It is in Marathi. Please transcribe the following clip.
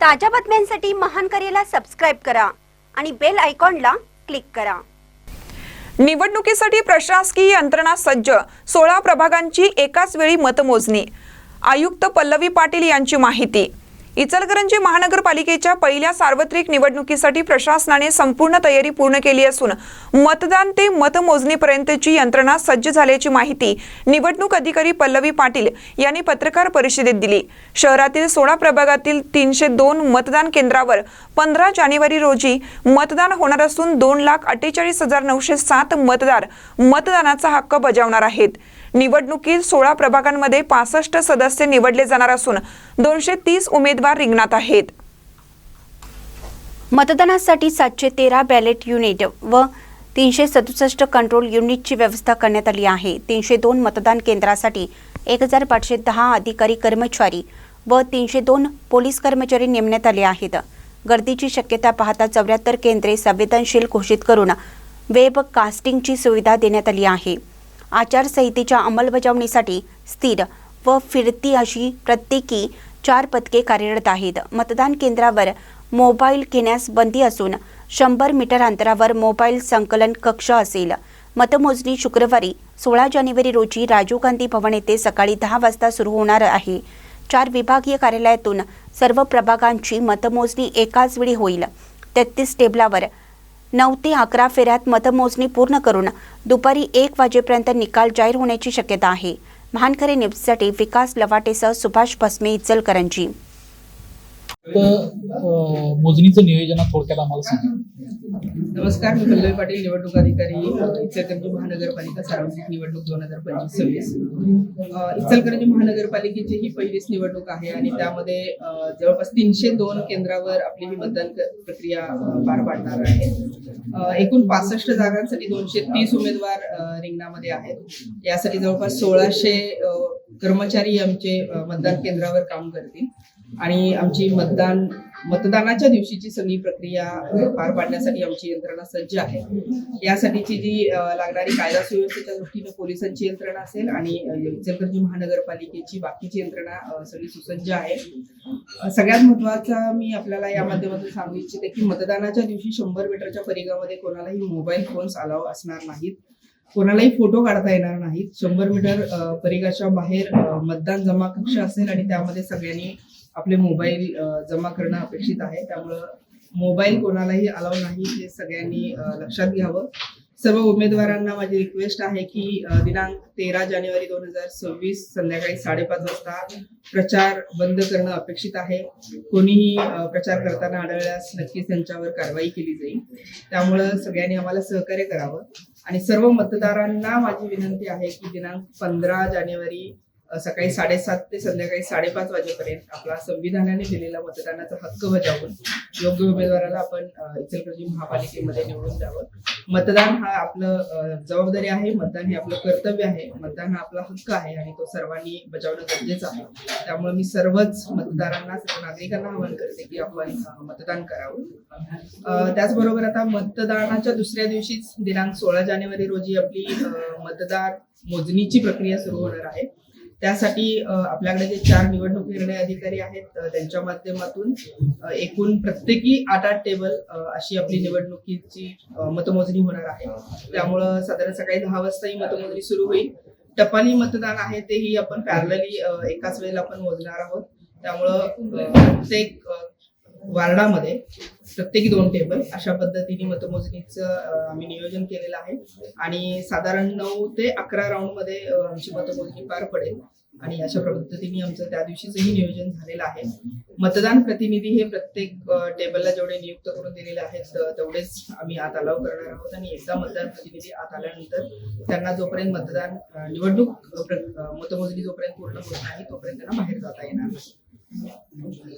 ताज्या बातम्यांसाठी महान करेला सबस्क्राईब करा आणि बेल आयकॉनला क्लिक करा. निवडणुकीसाठी प्रशासकीय यंत्रणा सज्ज सोळा प्रभागांची एकाच वेळी मतमोजणी. आयुक्त पल्लवी पाटील यांची माहिती. इचलकरंजी महानगरपालिकेच्या पहिल्या सार्वत्रिक निवडणुकीसाठी प्रशासनाने संपूर्ण तयारी पूर्ण केली असून मतदान ते मतमोजणीपर्यंतची यंत्रणा सज्ज झाल्याची माहिती निवडणूक अधिकारी पल्लवी पाटील यांनी पत्रकार परिषदेत दिली. शहरातील सोळा प्रभागातील तीनशे दोन मतदान केंद्रावर पंधरा जानेवारी रोजी मतदान होणार असून दोन लाख अठ्ठेचाळीस हजार नऊशे सात मतदार मतदानाचा हक्क बजावणार आहेत. निवडणुकीत सोळा प्रभागांमध्ये पासष्ट सदस्य निवडले जाणार असून दोनशे तीस उमेदवार रिंगणात आहेत. मतदानासाठी सातशे तेरा बॅलेट युनिट व तीनशे सदुसष्ट कंट्रोल युनिटची व्यवस्था करण्यात आली आहे. तीनशे दोन मतदान केंद्रासाठी एक हजार पाचशे दहा अधिकारी कर्मचारी व तीनशे दोन पोलीस कर्मचारी नेमण्यात आले आहेत. गर्दीची शक्यता पाहता चौऱ्याहत्तर केंद्रे संवेदनशील घोषित करून वेब कास्टिंगची सुविधा देण्यात आली आहे. आचारसंहितेच्या अंमलबजावणीसाठी स्थिर व फिरती अशी प्रत्येकी चार पथके कार्यरत आहेत. मतदान केंद्रावर मोबाईल घेण्यास बंदी असून शंभर मीटर अंतरावर मोबाईल संकलन कक्ष असेल. मतमोजणी शुक्रवारी सोळा जानेवारी रोजी राजीव गांधी भवन येथे सकाळी दहा वाजता सुरू होणार आहे. चार विभागीय कार्यालयातून सर्व प्रभागांची मतमोजणी एकाच वेळी होईल. तेहतीस टेबलावर नऊ ते अकरा फेऱ्यात मतमोजणी पूर्ण करून दुपारी एक वाजेपर्यंत निकाल जाहीर होण्याची शक्यता आहे. महानखरे न्यूजसाठी विकास लवाटेसह सुभाष भस्मे इचलकरंजी मोजणीचं नियोजन थोडक्यात आम्हाला सांगा. नमस्कार मी पल्लवी पाटील निवडणूक अधिकारी इचलकरंजी महानगरपालिका सार्वत्रिक निवडणूक दोन हजार पंचवीस सव्वीस. इचलकरंजी महानगरपालिकेची ही पहिलीच निवडणूक आहे आणि त्यामध्ये जवळपास तीनशे दोन केंद्रावर आपली ही मतदान प्रक्रिया पार पाडणार आहे. एकूण पासष्ट जागांसाठी दोनशे तीस उमेदवार रिंगणामध्ये आहेत. यासाठी जवळपास सोळाशे कर्मचारी आमचे मतदान केंद्रावर काम करतील. आणि आमची मतदान मतदानाच्या दिवशीची सगळी प्रक्रिया पार पाडण्यासाठी आमची यंत्रणा सज्ज आहे. यासाठीची जी लागणारी कायदा सुव्यवस्थेच्या दृष्टीने पोलिसांची यंत्रणा असेल आणि इचलकरंजी महानगरपालिकेची बाकीची यंत्रणा सगळी सुसज्ज आहे. सगळ्यात महत्त्वाचा मी आपल्याला या माध्यमातून सांगू इच्छिते की मतदानाच्या दिवशी शंभर मीटरच्या परिघामध्ये कोणालाही मोबाईल फोन्स अलाव असणार नाहीत. कोणालाही फोटो काढता येणार नाहीत. शंभर मीटर परिघाच्या बाहेर मतदान जमा कक्ष असेल आणि त्यामध्ये सगळ्यांनी आपले मोबाईल जमा करणं अपेक्षित आहे. त्यामुळं मोबाईल कोणालाही अलाव नाही हे सगळ्यांनी लक्षात घ्यावं. सर्व उमेदवारांना माझी रिक्वेस्ट आहे की दिनांक तेरा जानेवारी दोन हजार सव्वीस संध्याकाळी साडेपाच वाजता प्रचार बंद करणं अपेक्षित आहे. कोणीही प्रचार करताना आढळल्यास नक्कीच त्यांच्यावर कारवाई केली जाईल. त्यामुळं सगळ्यांनी आम्हाला सहकार्य करावं. आणि सर्व मतदारांना माझी विनंती आहे की दिनांक पंधरा जानेवारी सकाळी साडेसात ते संध्याकाळी साडेपाच वाजेपर्यंत आपला संविधानाने दिलेला मतदानाचा हक्क बजावून योग्य उमेदवाराला आपण इचलकरंजी महापालिकेमध्ये निवडून द्यावं. मतदान हा आपलं जबाबदारी आहे मतदान हे आपलं कर्तव्य आहे मतदान हा आपला हक्क आहे आणि तो सर्वांनी बजावणं गरजेचं आहे. त्यामुळे मी सर्वच मतदारांना सर्व नागरिकांना आवाहन करते की आपण मतदान करावं. त्याचबरोबर आता मतदानाच्या दुसऱ्या दिवशीच दिनांक सोळा जानेवारी रोजी आपली मतदार मोजणीची प्रक्रिया सुरू होणार आहे. त्यासाठी आपल्याकडे जे चार निवडणूक निर्णय अधिकारी आहेत त्यांच्या माध्यमातून एकूण प्रत्येकी आठ आठ टेबल अशी आपली निवडणुकीची मतमोजणी होणार आहे. त्यामुळं साधारण सकाळी दहा वाजता ही मतमोजणी सुरू होईल. टपाली मतदान आहे तेही आपण पॅरलली एकाच वेळेला आपण मोजणार आहोत. त्यामुळं प्रत्येक वार्डामध्ये प्रत्येकी दोन टेबल अशा पद्धतीने मतमोजणीचं आम्ही नियोजन केलेलं आहे. आणि साधारण नऊ ते अकरा राऊंडमध्ये आमची मतमोजणी पार पडेल. आणि अशा पद्धतीने आमचं त्या दिवशीचंही नियोजन झालेलं आहे. मतदान प्रतिनिधी हे प्रत्येक टेबलला जेवढे नियुक्त करून दिलेले आहेत तेवढेच आम्ही आत अलाव करणार आहोत. आणि एकदा मतदान प्रतिनिधी आत आल्यानंतर त्यांना जोपर्यंत मतदान निवडणूक मतमोजणी जोपर्यंत पूर्ण होत नाही तोपर्यंत त्यांना बाहेर जाता येणार नाही.